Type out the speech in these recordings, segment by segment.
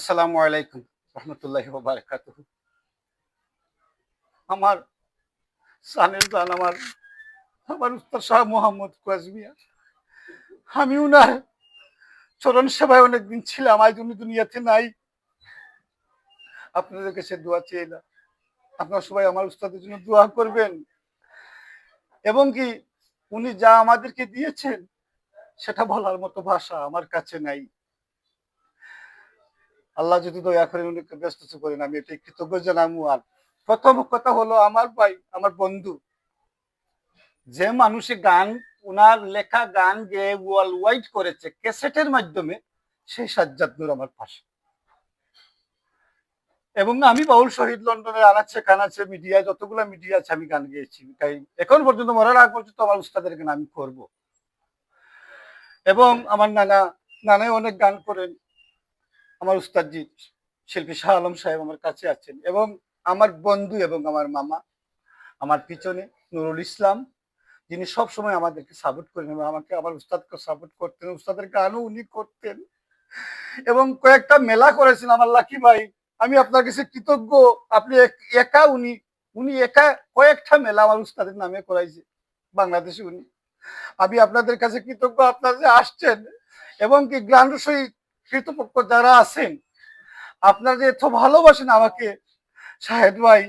আসসালামু আলাইকুম রহমতুল্লাহ বারকাত আমার সানের জান আমার আমার উস্তাদ শাহ মোহাম্মদ কুয়াজমিয়া আমি উনার চরণ সেবায় অনেকদিন ছিলাম, আজ উনি দুনিয়াতে নাই। আপনাদের কাছে দোয়া চেয়েলাম আপনারা সবাই আমার উস্তাদের জন্য দোয়া করবেন। এবং কি উনি যা আমাদেরকে দিয়েছেন, সেটা বলার মতো ভাষা আমার কাছে নাই। আল্লাহ যদি দয়া করে উনিকে ব্যস্ত করেন, আমি এটাই কৃতজ্ঞ জানাব। আর প্রথম কথা হলো আমার ভাই, আমার বন্ধু। যে মানুষে গান ওনার লেখা গান গেয়ে ওয়ার্ল্ড ওয়াইড করেছে, ক্যাসেটের মাধ্যমে, সেই সাজ্জাদ নূর আমার পাশে। এবং আমি বাউল শহীদ লন্ডনের আনাচ্ছে কানাচ্ছে মিডিয়ায়, যতগুলো মিডিয়া আছে, আমি গান গেয়েছি। তাই এখন পর্যন্ত, মরার আগ পর্যন্ত আমার উস্তাদের গান আমি করব। এবং আমার নানা, নানাই অনেক গান করেন। আমার উস্তাদজি শিল্পী শাহ আলম সাহেব আমার কাছে আছেন এবং আমার বন্ধু এবং আমার মামা, আমার পিছনে নুরুল ইসলাম, যিনি সব সময় আমাদেরকে সাপোর্ট করেন এবং আমাকে আমার উস্তাদকে সাপোর্ট করতেন, উস্তাদের গানও উনি করতেন এবং কয়েকটা মেলা করেছেন আমার লাকি ভাই। আমি আপনার কাছে কৃতজ্ঞ, আপনি এক- একা উনি উনি একা কয়েকটা মেলা আমার উস্তাদের নামে করাইছে, বাংলাদেশে উনি। আমি আপনাদের কাছে কৃতজ্ঞ, আপনারা যে আসছেন এবং কি গ্রান্ড সহিত কৃতপক্ষ যারা আছেন আপনারা যে এত ভালোবাসেন আমাকে। শাহেদ ভাই,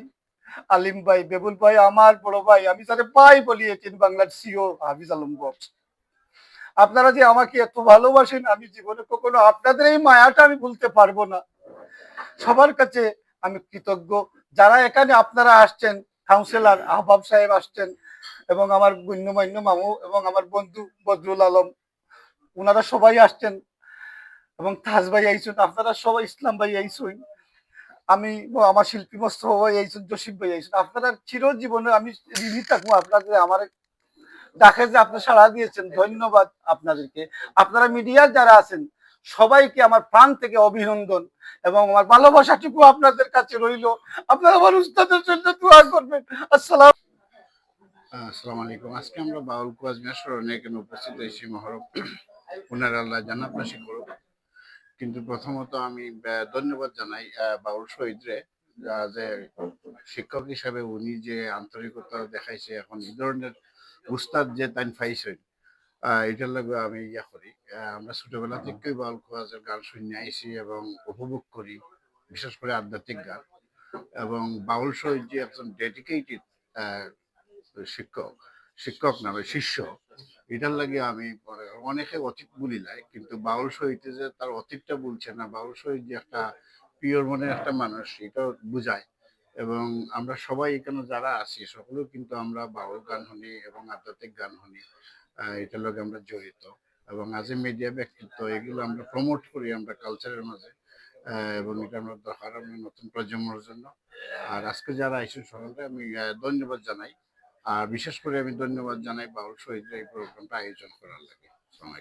আলিম ভাই, বেবুল ভাই, আমার বড় ভাই, আমি তাদের ভাই বলি এটিন বাংলার সিও হাফিজ আলম বক্স। আপনারা যে আমাকে এত ভালোবাসেন, আমি জীবনে কখনো আপনাদের এই মায়াটা আমি ভুলতে পারব না। সবার কাছে আমি কৃতজ্ঞ। যারা এখানে আপনারা আসছেন কাউন্সিলর আহবাব সাহেব আসছেন, এবং আমার গণ্যমান্য মামু এবং আমার বন্ধু বদরুল আলম ওনারা সবাই আসছেন। এবং তাজ ভাই আইসুন, আপনারা সবাই ইসলাম ভাই আইসুন, আমি আমার শিল্পী মস্ত ভাই আইসুন, জসিম ভাই আইসুন। আপনারা চিরজীবনে আমি ঋণী থাকব আপনাদের, আমার ডাকে যে আপনি সাড়া দিয়েছেন, ধন্যবাদ আপনাদেরকে। আপনারা মিডিয়ার যারা আছেন, সবাইকে আমার প্রাণ থেকে অভিনন্দন এবং আমার ভালোবাসাটুকু আপনাদের কাছে রইল। আপনারা আমার উস্তাদের জন্য দোয়া করবেন। আসসালাম আসসালামু আলাইকুম। আজকে আমরা বাউল কুয়াজমিয়া স্মরণে এখানে উপস্থিত হয়েছি মহরম। ওনার আল্লাহ জান্নাতবাসী করুক। কিন্তু প্রথমত আমি ধন্যবাদ জানাই বাউল শহীদরে যে শিক্ষক হিসাবে উনি যে আন্তরিকতা দেখাইছে এখন এই ধরনের উস্তাদ যে তাই পাইছেন এটার লাগে আমি ইয়া করি। আমরা ছোটবেলা থেকেই বাউল কুয়াজের গান শুনে আইছি এবং উপভোগ করি বিশেষ করে আধ্যাত্মিক গান। এবং বাউল শহীদ যে একজন ডেডিকেটেড শিক্ষক শিক্ষক নামে শিষ্য এটার লাগে আমি পরে অনেকে অতীত বলি লাই কিন্তু বাউল শহীদে যে তার অতীতটা বলছে না বাউল শহীদ যে একটা পিওর মনের একটা মানুষ এটা বুঝায়। এবং আমরা সবাই এখানে যারা আছি সকলেও কিন্তু আমরা বাউল গান শুনি এবং আধ্যাত্মিক গান শুনি এটার লগে আমরা জড়িত। এবং আজ মিডিয়া ব্যক্তিত্ব এগুলো আমরা প্রমোট করি আমরা কালচারের মাঝে এবং এটা আমরা দরকার আমরা নতুন প্রজন্মের জন্য। আর আজকে যারা আইসেন সকলকে আমি ধন্যবাদ জানাই। আর বিশেষ করে আমি ধন্যবাদ জানাই বাউল শহীদরা এই প্রোগ্রামটা আয়োজন করার লাগে। আসসালামু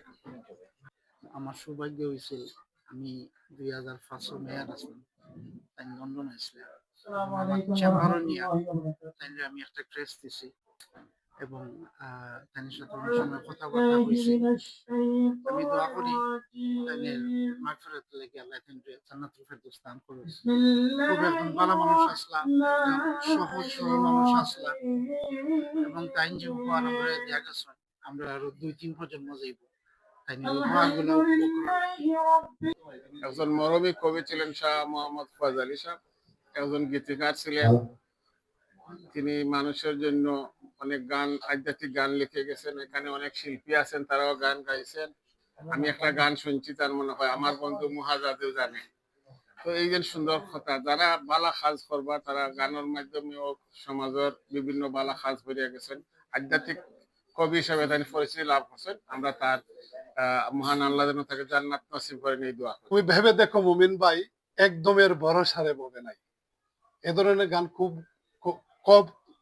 আমার সৌভাগ্য হয়েছিল আমি দুই হাজার পাঁচশো মেয়ার আসলাম তাই লন্ডন আসলাম আমার চেম্বারও নিয়ে তাই আমি একটা ড্রেস দিছি। এবং আহ, তাদের সাথে অনেক সময় কথাবার্তা হয়েছি। আমি দোয়া করি তাদের মাগফিরাত লেগে আল্লাহ তাদের জান্নাতুল ফেরদৌস দান করুন খুব একজন ভালো মানুষ একজন সহজ সরল মানুষ আসলাম। এবং তাই যে উপহার আমরা দেখা গেছে আমরা আরও দুই তিন প্রজন্ম যাইব। একজন মরমী কবি ছিলেন শাহ মোহাম্মদ ফয়াজ আলী শাহ একজন গীতিকার ছিলেন। তিনি মানুষের জন্য অনেক গান, আধ্যাত্মিক গান লিখে গেছেন। এখানে অনেক শিল্পী আছেন, তারাও গান গাইছেন। আমি একটা গান শুনছি, তার মনে হয় আমার বন্ধু মুহাজাদেও জানে। তো এই যে সুন্দর কথা, যারা বালা কাজ করবা, তারা গানের মাধ্যমে সমাজের বিভিন্ন বালা কাজ করিয়া গেছেন। আধ্যাত্মিক কবি হিসাবে তিনি পরিচিতি লাভ করছেন, আমরা তার মহান আল্লাহ যেন তাকে জান্নাত নসিব করেন এই দোয়া তুমি ভেবে দেখো মুমিন ভাই একদমের ভরসারে ববে নাই। এ ধরনের গান খুব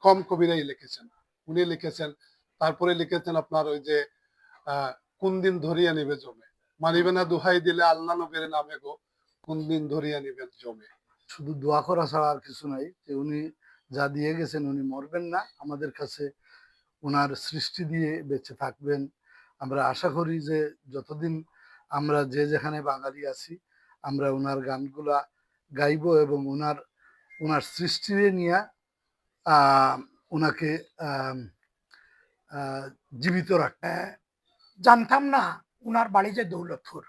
কম কবিরাই লিখেছেন। উনি লিখেছেন, তারপরে লিখেছেন আপনার ওই যে কোন দিন ধরিয়া নিবে জমে। মানিবে না দুহাই দিলে আল্লাহ নবীর নামে গো, কোন দিন ধরিয়া নিবে জমে। শুধু দোয়া করা ছাড়া আর কিছু নাই, যে উনি যা দিয়ে গেছেন উনি মরবেন না। আমাদের কাছে ওনার সৃষ্টি দিয়ে বেঁচে থাকবেন। আমরা আশা করি যে যতদিন আমরা যে যেখানে বাঙালি আছি, আমরা ওনার গানগুলা গাইব এবং ওনার ওনার সৃষ্টিরে নিয়ে ওনাকে জীবিত রাখ। আহ, জানতাম না উনার বাড়ি যে দৌলতপুর।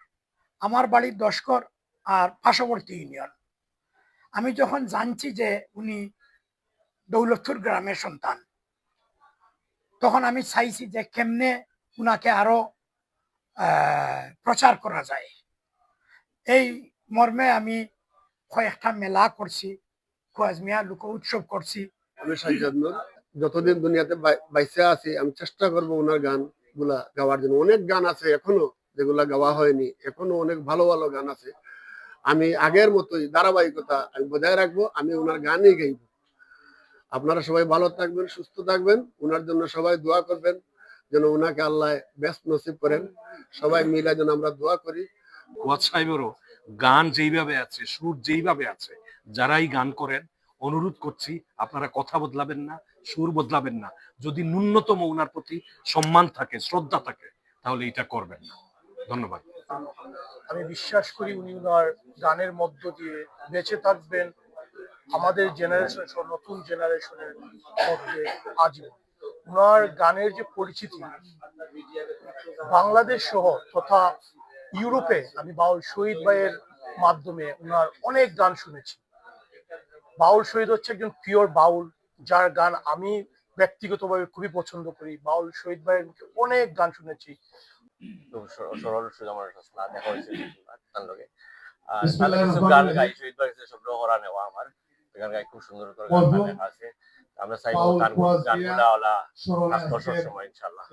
আমার বাড়ি দশকর আর পার্শ্ববর্তী ইউনিয়ন। আমি যখন জানছি যে উনি দৌলতপুর গ্রামের সন্তান তখন আমি চাইছি যে কেমনে উনাকে আরও প্রচার করা যায়। এই মর্মে আমি কয়েকটা মেলা করছি খোয়াজমিয়া লোক উৎসব করছি। আমি সাজ্জাদ যতদিন দুনিয়াতে বাই- বাইসে আছি, আমি চেষ্টা করব ওনার গানগুলা গাওয়ার জন্য। অনেক গান আছে এখনও যেগুলা গাওয়া হয়নি। এখনও অনেক ভালো ভালো গান আছে। আমি আগের মতোই ধারাবাহিকতা আমি বজায় রাখব, আমি ওনার গানই গাইব। আপনারা সবাই ভালো থাকবেন, সুস্থ থাকবেন। ওনার জন্য সবাই দোয়া করবেন, যেন ওনাকে আল্লাহ ব্যস্ত নসিব করেন। সবাই মিলে যেন আমরা দোয়া করি। ওয়াজ সাহেবেরও গান যেইভাবে আছে, সুর যেইভাবে আছে, যারাই গান করেন অনুরোধ করছি, আপনারা কথা বদলাবেন না, সুর বদলাবেন না। যদি ন্যূনতম ওনার প্রতি সম্মান থাকে, শ্রদ্ধা থাকে, তাহলে এটা করবেন না। ধন্যবাদ। আমি বিশ্বাস করি উনি ওনার গানের মধ্য দিয়ে বেঁচে থাকবেন, আমাদের জেনারেশন নতুন জেনারেশনের মধ্যে আজীবন। ওনার গানের যে পরিচিতি, বাংলাদেশ সহ তথা ইউরোপে আমি বাউল শহীদ ভাইয়ের মাধ্যমে ওনার অনেক গান শুনেছি। বাউল শহীদ হচ্ছে একজন পিওর বাউল যার গান আমি ব্যক্তিগতভাবে খুবই পছন্দ করি। বাউল শহীদ ভাইয়ের মুখে অনেক গান শুনেছি। সরল সুজমর দেখা হয়েছে তার লগে। আর তাহলে কিছু গান গাই শহীদ বাড়িতে সব করা নেওয়া আমার। গান গাই খুব সুন্দর করে গান আছে। আমরা চাইব গান গানগুলা ওলা আসতো সবসময় ইনশাল্লাহ